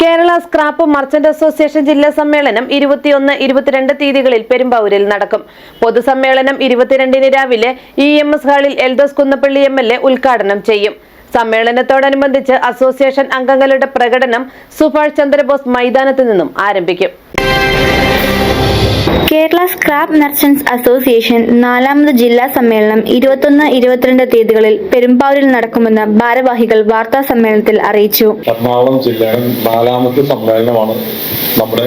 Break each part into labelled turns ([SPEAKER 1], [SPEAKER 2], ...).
[SPEAKER 1] Kerala scrap merchant association ജില്ലാ സമ്മേളനം ഇരുപത്തിയൊന്ന് ഇരുപത്തിരണ്ട് തീയതികളിൽ പെരുമ്പാവൂരിൽ നടക്കും. പൊതുസമ്മേളനം ഇരുപത്തിരണ്ടിന് രാവിലെ ഇ എം എസ് ഹാളിൽ Eldhose Kunnappilly M L A ഉദ്ഘാടനം ചെയ്യും. സമ്മേളനത്തോടനുബന്ധിച്ച് അസോസിയേഷൻ അംഗങ്ങളുടെ പ്രകടനം സുഭാഷ് ചന്ദ്രബോസ് മൈതാനത്ത് നിന്നും ആരംഭിക്കും.
[SPEAKER 2] കേരള സ്ക്രാപ്പ് മെർച്ചൻസ് അസോസിയേഷൻ നാലാമത് ജില്ലാ സമ്മേളനം ഇരുപത്തൊന്ന് ഇരുപത്തിരണ്ട് തീയതികളിൽ പെരുമ്പാവൂരിൽ നടക്കുമെന്ന് ഭാരവാഹികൾ വാർത്താ സമ്മേളനത്തിൽ അറിയിച്ചു.
[SPEAKER 3] എറണാകുളം ജില്ലയുടെ നാലാമത്തെ സമ്മേളനമാണ് നമ്മുടെ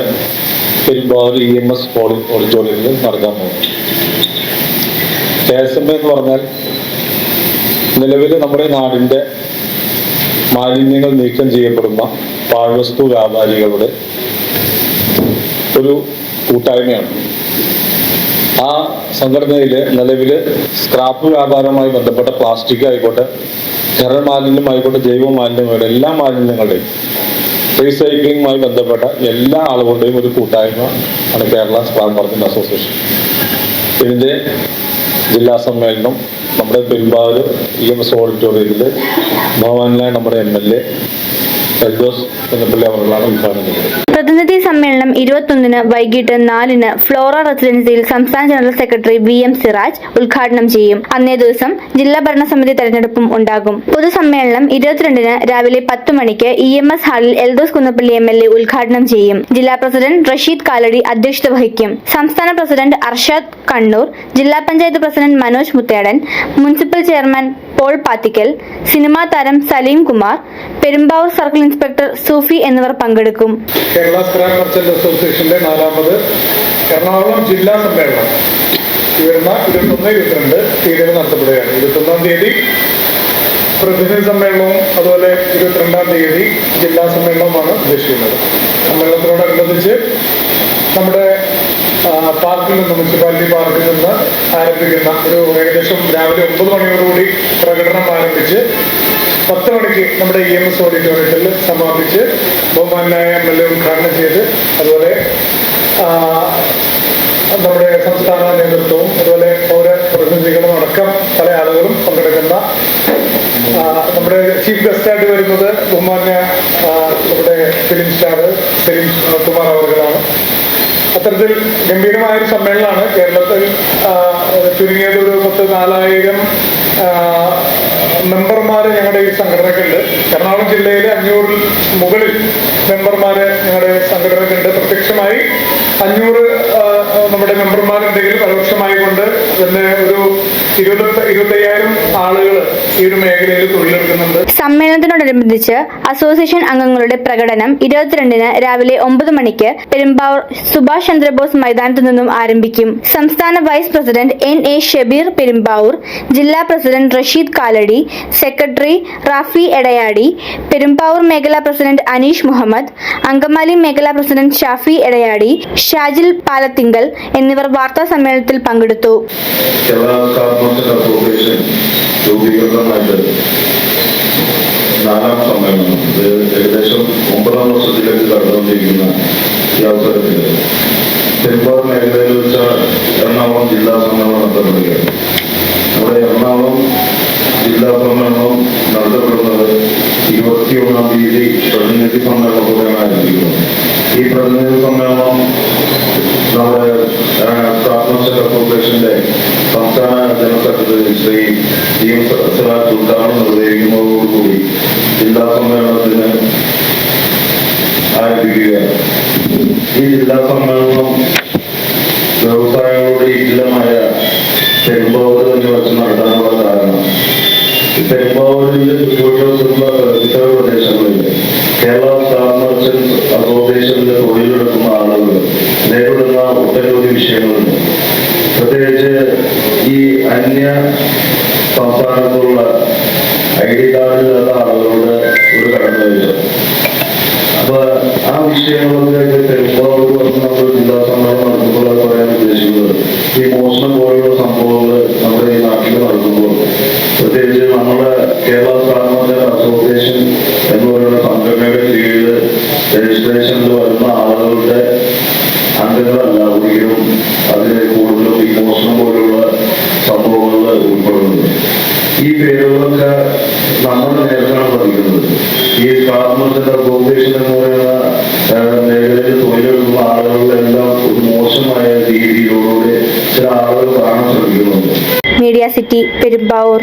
[SPEAKER 3] പെരുമ്പാവൂർ ഇ എം എസ് ഓഡിറ്റോറിയത്തിൽ നടക്കാൻ പോകുന്നത്. എന്ന് പറഞ്ഞാൽ നിലവിൽ നമ്മുടെ നാടിന്റെ മാലിന്യങ്ങൾ നീക്കം ചെയ്യപ്പെടുന്ന പാഴ്വസ്തു വ്യാപാരികളുടെ ഒരു കൂട്ടായ്മയാണ്. ആ സംഘടനയിൽ നിലവിൽ സ്ക്രാപ്പ് വ്യാപാരവുമായി ബന്ധപ്പെട്ട പ്ലാസ്റ്റിക് ആയിക്കോട്ടെ ഖര മാലിന്യമായിക്കോട്ടെ ജൈവ മാലിന്യമായിക്കോട്ടെ എല്ലാ മാലിന്യങ്ങളുടെയും റീസൈക്ലിങ്ങുമായി ബന്ധപ്പെട്ട എല്ലാ ആളുകളുടെയും ഒരു കൂട്ടായ്മ ആണ് കേരള സ്ക്രാപ്പ് മാർക്കറ്റ് അസോസിയേഷൻ. ഇതിന്റെ ജില്ലാ സമ്മേളനം നമ്മുടെ പെരുമ്പാവൂർ ഇ എം എസ് ഓഡിറ്റോറിയത്തിൽ ഭവാനിലായ നമ്മുടെ എം എൽ എ ഫെഡോസ് ചെന്നപ്പള്ളി അവരുകളാണ് ഉദ്ഘാടനം ചെയ്തത്.
[SPEAKER 2] പ്രതിനിധി സമ്മേളനം ഇരുപത്തൊന്നിന് വൈകിട്ട് നാലിന് ഫ്ലോറ റെസിഡൻസിയിൽ സംസ്ഥാന general secretary V M Siraj ഉദ്ഘാടനം ചെയ്യും. അന്നേ ദിവസം ജില്ലാ ഭരണസമിതി തെരഞ്ഞെടുപ്പും ഉണ്ടാകും. പൊതുസമ്മേളനം ഇരുപത്തിരണ്ടിന് രാവിലെ പത്ത് മണിക്ക് ഇ എം എസ് ഹാളിൽ Eldhose Kunnappilly M L A ഉദ്ഘാടനം ചെയ്യും. ജില്ലാ പ്രസിഡന്റ് റഷീദ് കാലടി അധ്യക്ഷത വഹിക്കും. സംസ്ഥാന പ്രസിഡന്റ് അർഷാദ് കണ്ണൂർ ജില്ലാ panchayat president Manoj Muthedan municipal chairman Paul Pathikkal cinema താരം സലീം കുമാർ പെരുമ്പാവൂർ സർക്കിൾ ഇൻസ്പെക്ടർ സൂഫി എന്നിവർ പങ്കെടുക്കും.
[SPEAKER 4] കേരള സ്ക്രാപ്പ് മർച്ചന്റ് അസോസിയേഷന്റെ നാലാമത് എറണാകുളം ജില്ലാ സമ്മേളനം. വരുന്ന ഇരുപത്തൊന്ന് ഇരുപത്തിരണ്ട് തീയതികൾ നടത്തപ്പെടുകയാണ്. തീയതി പ്രതിനിധി സമ്മേളനവും അതുപോലെ ഇരുപത്തിരണ്ടാം തീയതി ജില്ലാ സമ്മേളനവുമാണ് ഉദ്ദേശിക്കുന്നത്. സമ്മേളനത്തോടനുബന്ധിച്ച് നമ്മുടെ പാർക്കിൽ നിന്ന് മുനിസിപ്പാലിറ്റി പാർക്കിൽ നിന്ന് ആരംഭിക്കുന്ന ഒരു ഏകദേശം രാവിലെ ഒമ്പത് മണിയോടുകൂടി പ്രകടനം ആരംഭിച്ച് പത്ത് മണിക്ക് നമ്മുടെ ഇ എം എസ് ഓഡിറ്റോറിയത്തിൽ സമാപിച്ച് ബഹുമാനായ എം എൽ എ ഉദ്ഘാടനം ചെയ്ത് അതുപോലെ നമ്മുടെ സംസ്ഥാന നേതൃത്വവും അതുപോലെ പൗര പ്രതിനിധികളും അടക്കം പല ആളുകളും പങ്കെടുക്കുന്ന നമ്മുടെ ചീഫ് ഗസ്റ്റായിട്ട് വരുന്നത് ബഹുമാന്യ നമ്മുടെ ഫിലിം സ്റ്റാർ ഫിലിം കുമാർ അവർകളാണ് അത്തരത്തിൽ ഗംഭീരമായ ഒരു സമ്മേളനമാണ് കേരളത്തിൽ ചുരുങ്ങിയത് ഒരു പത്ത് നാലായിരം മെമ്പർമാര് ഞങ്ങളുടെ ഈ സംഘടനക്കുണ്ട് എറണാകുളം ജില്ലയിലെ അഞ്ഞൂറിൽ മുകളിൽ മെമ്പർമാര് ഞങ്ങളുടെ സംഘടനക്കുണ്ട് പ്രത്യക്ഷമായി അഞ്ഞൂറ് നമ്മുടെ മെമ്പർമാരുണ്ടെങ്കിൽ പരോക്ഷമായി കൊണ്ട് പിന്നെ ഒരു ഈ ഒരു തൊഴിലെടുക്കുന്നുണ്ട്.
[SPEAKER 2] സമ്മേളനത്തിനോടനുബന്ധിച്ച് അസോസിയേഷൻ അംഗങ്ങളുടെ പ്രകടനം ഇരുപത്തിരണ്ടിന് രാവിലെ ഒമ്പത് മണിക്ക് പെരുമ്പാവൂർ സുഭാഷ് ചന്ദ്രബോസ് മൈതാനത്തു നിന്നും ആരംഭിക്കും. സംസ്ഥാന vice president N A Shabeer Perumbavoor ജില്ലാ പ്രസിഡന്റ് റഷീദ് കാലടി സെക്രട്ടറി റാഫി എടയാടി പെരുമ്പാവൂർ മേഖലാ പ്രസിഡന്റ് അനീഷ് മുഹമ്മദ് അങ്കമാലി മേഖലാ പ്രസിഡന്റ് ഷാഫി എടയാടി ഷാജിൽ പാലത്തിങ്കൽ എന്നിവർ വാർത്താ സമ്മേളനത്തിൽ പങ്കെടുത്തു.
[SPEAKER 5] നാലാം സമ്മേളനം ഏകദേശം ഒമ്പതാം വർഷത്തിലേക്ക് കടന്നുകൊണ്ടിരിക്കുന്ന ഈ അവസരത്തിൽ മേഖലയിൽ വെച്ച എറണാകുളം ജില്ലാ സമ്മേളനം നടത്തപ്പെടുകയാണ് നമ്മുടെ എറണാകുളം ജില്ലാ സമ്മേളനം നടത്തപ്പെടുന്നത് ഇരുപത്തിയൊന്നാം തീയതി പ്രതിനിധി സമ്മേളനത്തോടെയാണ് ആരംഭിക്കുന്നത് ഈ പ്രതിനിധി സമ്മേളനം നമ്മുടെ സ്റ്റാഫ് അസോസിയേഷന്റെ സംസ്ഥാന general secretary Shri G M Siraj ഉദ്ഘാടനം നിർവഹിക്കുന്നതോടുകൂടി ജില്ലാ സമ്മേളനത്തിന് ആരംഭിക്കുകയാണ്. ഈ ജില്ലാ സമ്മേളനം വ്യവസായങ്ങളുടെ ഇല്ലമായ പെരുമ്പാവൂർ വെച്ച് നടത്താനുള്ള കാരണം ഈ പെരുമ്പാവൂരിന്റെ ചുറ്റുവട്ടത്തുള്ള ഇതര പ്രദേശങ്ങളിൽ കേരള സ്റ്റാഫ് മർച്ചന്റ്സ് അസോസിയേഷനിൽ തൊഴിലെടുക്കുന്ന ആളുകൾ നേരിടുന്ന ഒട്ടനവധി വിഷയങ്ങളുണ്ട് പ്രത്യേകിച്ച് ഈ അന്യ സംസ്ഥാനത്തുള്ള ഐ ഡി കാർഡിലുള്ള ആളുകളുടെ ഒരു കടന്നുവരവ് അപ്പൊ ആ വിഷയങ്ങളൊക്കെ പെരുമ്പാവൂർ നമ്മൾ ജില്ലാ സമ്മേളനം നടത്തുമ്പോൾ പറയാൻ ഉദ്ദേശിക്കുന്നത് ഈ ഡിപ്രഷനിൽ വരുന്ന ആളുകളുടെ അംഗങ്ങളല്ല ഒരിക്കലും അതിൽ കൂടുതലും ഈ മോഷണം പോലുള്ള സംഭവങ്ങളിൽ ഉൾപ്പെടുന്നത്. ഈ പേരുകളൊക്കെ നമ്മൾ നേരത്താണ് പഠിക്കുന്നത്. ഈ കാർമസിന്റെ കോർപ്പറേഷൻ എന്ന് പറയുന്ന മേഖലയിൽ തൊഴിലെടുക്കുന്ന ആളുകളിലെല്ലാം ഒരു മോശമായ രീതിയിലൂടെ ചില ആളുകൾ കാണാൻ ശ്രമിക്കുന്നുണ്ട്.
[SPEAKER 2] Media city Perumbavoor.